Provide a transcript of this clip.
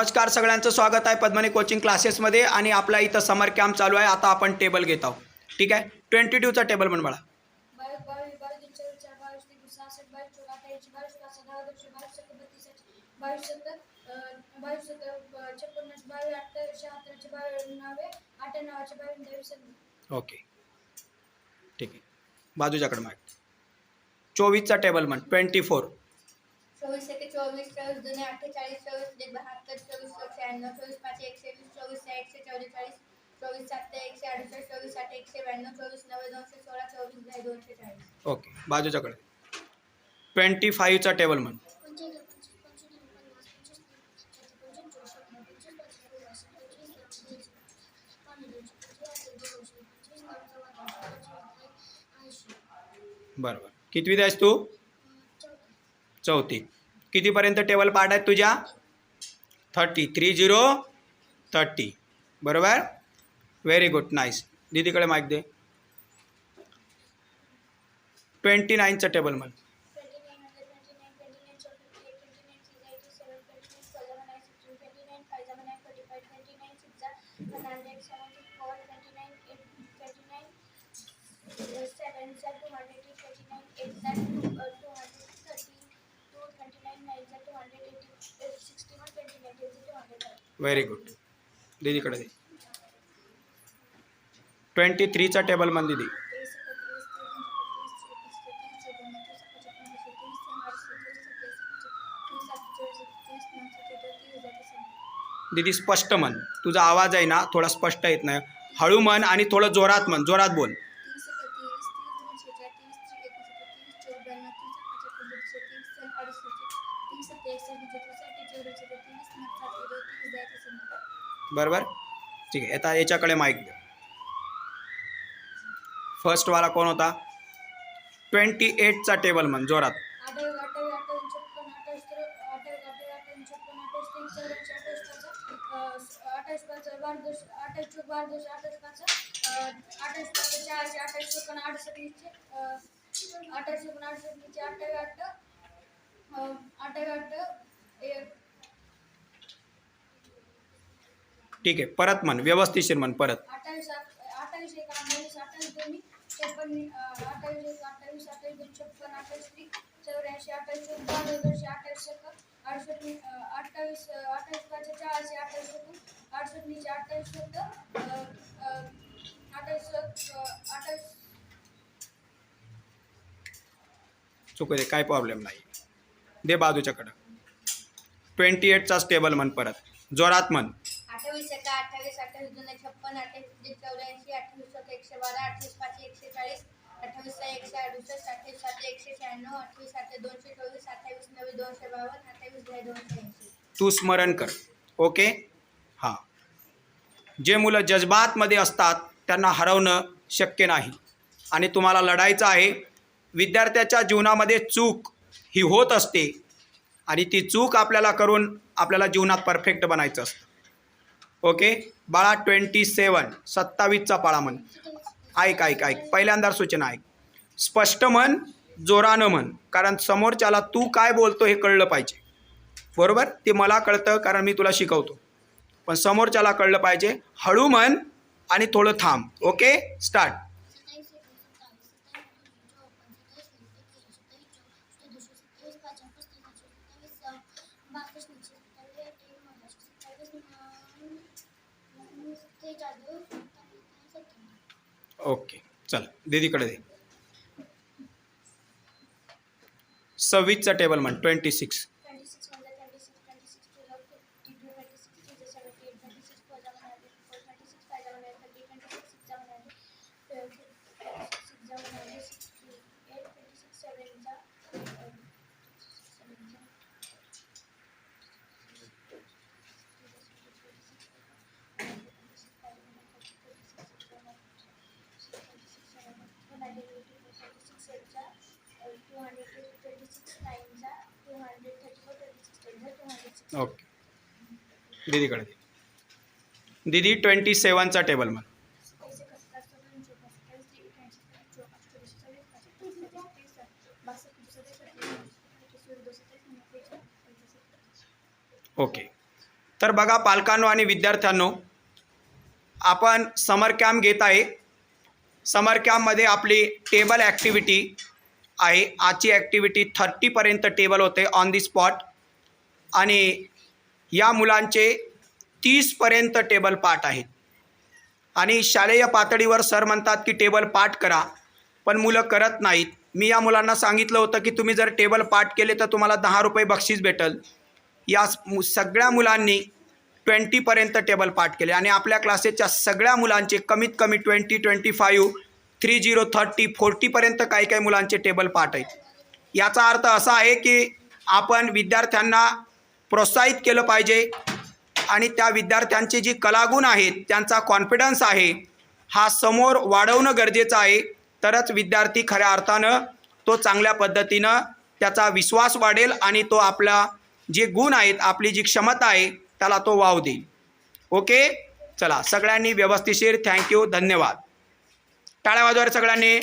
नमस्कार सगळ्यांचं स्वागत आहे पद्मनी कोचिंग क्लासेसमध्ये आणि आपला इथं समर कॅम्प चालू आहे. आता आपण टेबल घेत आहोत. ठीक आहे? ट्वेंटी टूचा टेबल पण दहावीस ओके. ठीक आहे. बाजूच्याकडे माग. चोवीसचा टेबल म्हण. ट्वेंटी फोर चोवीस एके चोवीस चोवीस दोन अठ्ठेचाळीस चोवीस एक बहात्तर चोवीस शहाण्णव चोवीस पाच एकशे वीस चोवीस सहा एकशे चौवेचाळीस चोवीस सात एकशे अडुसष्ट चोवीस आठ एकशे ब्याण्णव चोवीस नव्वद दोनशे सोळा चोवीस दहा दोनशे चाळीस. ओके बाजूच्याकडे. ट्वेंटी फाईव्हचा टेबल म्हण. बरोबर कितवी द्यायस तू चौथी कितीपर्यंत टेबल पार्ट आहेत तुझ्या? थर्टी थ्री झिरो थर्टी बरोबर? व्हेरी गुड नाईस दीदीकडे माहीत दे. ट्वेंटी नाईनचं टेबल म्हण. व्हेरी गुड दीदीकडे दे. ट्वेंटी थ्रीचा टेबल म्हण दीदी दीदी स्पष्ट म्हण. तुझा आवाज आहे ना थोडा स्पष्ट येत नाही. हळू म्हण आणि थोडं जोरात म्हण. जोरात बोल. बरोबर? ठीक आहे. आता याच्याकडे माईक दे फर्स्टवाला कोण होता? ट्वेंटी एटचा टेबल म्हण जोरात. ठीक आहे परत म्हण व्यवस्थितशीर म्हण परत. अठ्ठावीस एक अठ्ठावीस अठ्ठावीस एक अठ्ठावीस अठ्ठावीस दोन अठ्ठावीस चौऱ्याऐंशी अठ्ठावीस अठ्ठावीस अठ्ठावीस चारशे अठ्ठावीस अठ्ठावीस अठ्ठावीस चुकू दे काय प्रॉब्लेम नाही. दे बाजूच्याकडं. ट्वेंटी एटचाच टेबल म्हण परत. जोरात म्हण. अठ्ठावीस एका अठ्ठावीस अठ्ठावीस दोन छप्पन अठ्ठावीस चौऱ्याऐंशी अठ्ठावीस सत्तर एकशे बारा अठ्ठावीस पाच एकशे चाळीस अठ्ठावीस सहा एकशे अडुसष्ट अठ्ठावीस सात एकशे शहाण्णव अठ्ठावीस आठ दोनशे चोवीस अठ्ठावीस नव्वे दोनशे बावन्न अठ्ठावीस दहा दोनशे ऐंशी. तू स्मरण कर. ओके? हां. जे मुलं जज्बातमध्ये असतात त्यांना हरवणं शक्य नाही. आणि तुम्हाला लढायचं आहे. विद्यार्थ्याच्या जीवनामध्ये चूक ही होत असते आणि ती चूक आपल्याला करून आपल्याला जीवनात परफेक्ट बनायचं असतं. ओके बाळा ट्वेंटी सेवन सत्तावीसचा पाळा म्हण. ऐक ऐक ऐक. पहिल्यांदा सूचना ऐक. स्पष्ट म्हण जोरानं म्हण. कारण समोरच्याला तू काय बोलतो हे कळलं पाहिजे. बरोबर? ते मला कळतं कारण मी तुला शिकवतो. पण समोरच्याला कळलं पाहिजे. हळू म्हण आणि थोडं थांब. ओके स्टार्ट ओके चल दीदीकडे दे. सव्वीसचा टेबल म्हण twenty six twenty six one twenty six twenty six two fifty two twenty six three seventy eight twenty six four जावन फोर ट्वेंटी सिक्स फाय जावन थर्टी ट्वेंटी सिक्स सिक्स जावन six जावन sixty eight twenty six seven जा two hundred twenty six nine जा two hundred thirty four twenty six ten जा two hundred six okay दीदीकडे. दीदी twenty सेवनचा table मग. ओके तर बघा पालकांनो आणि विद्यार्थ्यांनो आपण समर कॅम्प घेत आहे. समर कॅम्पमध्ये आपली टेबल ॲक्टिव्हिटी आहे. आजची ॲक्टिव्हिटी थर्टीपर्यंत टेबल होते ऑन दी स्पॉट आणि या मुलांचे तीसपर्यंत टेबल पाठ आहेत. आणि शालेय पातळीवर सर म्हणतात की टेबल पाठ करा पण मुलं करत नाहीत. मी या मुलांना सांगितलं होतं की तुम्ही जर टेबल पाठ केले तर तुम्हाला दहा रुपये बक्षीस भेटेल. या सगळ्या मुलांनी ट्वेंटीपर्यंत टेबल पाठ केले. आणि आपल्या क्लासेसच्या सगळ्या मुलांचे कमीत कमी twenty twenty five three zero thirty फोर्टीपर्यंत काही काही मुलांचे टेबल पाठ आहेत. याचा अर्थ असा आहे की आपण विद्यार्थ्यांना प्रोत्साहित केलं पाहिजे. आणि त्या विद्यार्थ्यांचे जी कलागुण आहेत त्यांचा कॉन्फिडन्स आहे हा समोर वाढवणं गरजेचं आहे. तरच विद्यार्थी खऱ्या अर्थानं तो चांगल्या पद्धतीनं त्याचा विश्वास वाढेल आणि तो आपला जे गुण आहेत आपली जी क्षमता आहे त्याला तो वाव देईल. ओके? चला सगळ्यांनी व्यवस्थिशीर थँक्यू धन्यवाद. टाळ्या वाजवा सगळ्यांनी.